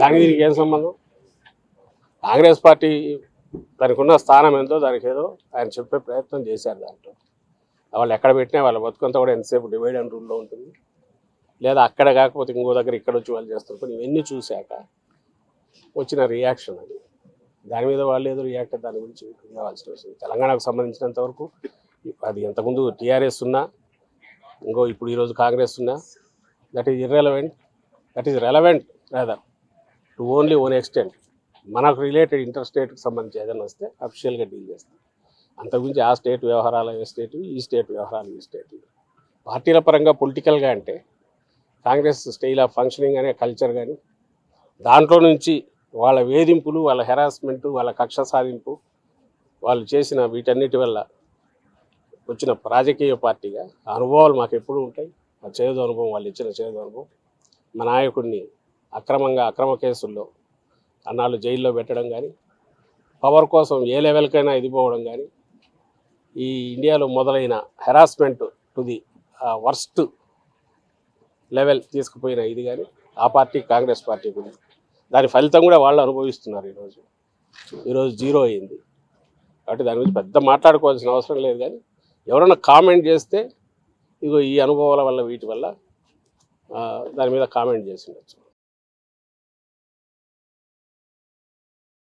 దానికి దీనికి ఏం సంబంధం? కాంగ్రెస్ పార్టీ దానికి ఉన్న స్థానం ఎంతో దానికి ఏదో ఆయన చెప్పే ప్రయత్నం చేశారు దాంట్లో. వాళ్ళు ఎక్కడ పెట్టినా వాళ్ళ బతుకంతా కూడా ఎంతసేపు డివైడ్ అండ్ రూల్లో ఉంటుంది. లేదా అక్కడ కాకపోతే ఇంకో దగ్గర ఇక్కడ వచ్చి వాళ్ళు చేస్తుంటారు ఇవన్నీ చూశాక వచ్చిన రియాక్షన్ అది. దాని మీద వాళ్ళు ఏదో రియాక్ట్ దాని గురించి కావాల్సిన వస్తుంది తెలంగాణకు సంబంధించినంత వరకు అది ఇంతకుముందు టీఆర్ఎస్ ఉన్నా ఇంకో ఇప్పుడు ఈరోజు కాంగ్రెస్ ఉన్నా that is irrelevant that is relevant రాదా టు ఓన్లీ ఓన్ ఎక్స్టెంట్ మనకు రిలేటెడ్ ఇంటర్ స్టేట్కి సంబంధించి ఏదైనా వస్తే అఫిషియల్గా డీల్ చేస్తాం. అంతకుమించి ఆ స్టేట్ వ్యవహారాలు ఏ స్టేట్ ఈ స్టేట్ వ్యవహారాలు ఈ స్టేట్ పార్టీల పరంగా పొలిటికల్గా అంటే కాంగ్రెస్ స్టైల్ ఆఫ్ ఫంక్షనింగ్ అనే కల్చర్ కానీ దాంట్లో నుంచి వాళ్ళ వేధింపులు వాళ్ళ హెరాస్మెంట్ వాళ్ళ కక్ష సాధింపు వాళ్ళు చేసిన వీటన్నిటి వల్ల వచ్చిన రాజకీయ పార్టీగా ఆ అనుభవాలు మాకు ఎప్పుడు ఉంటాయి. ఆ చేదు అనుభవం వాళ్ళు ఇచ్చిన చేదు అనుభవం మా నాయకుడిని అక్రమంగా అక్రమ కేసుల్లో అన్నాళ్ళు జైల్లో పెట్టడం కానీ పవర్ కోసం ఏ లెవెల్కైనా ఎదిపోవడం కానీ ఈ ఇండియాలో మొదలైన harassment to the worst level తీసుకుపోయిన ఇది కానీ ఆ పార్టీ కాంగ్రెస్ పార్టీ గురించి దాని ఫలితం కూడా వాళ్ళు అనుభవిస్తున్నారు ఈరోజు. ఈరోజు జీరో అయింది. కాబట్టి దాని గురించి పెద్ద మాట్లాడుకోవాల్సిన అవసరం లేదు కానీ ఎవరైనా కామెంట్ చేస్తే ఇగో ఈ అనుభవాల వల్ల వీటి వల్ల దాని మీద కామెంట్ చేసి ఉండొచ్చు.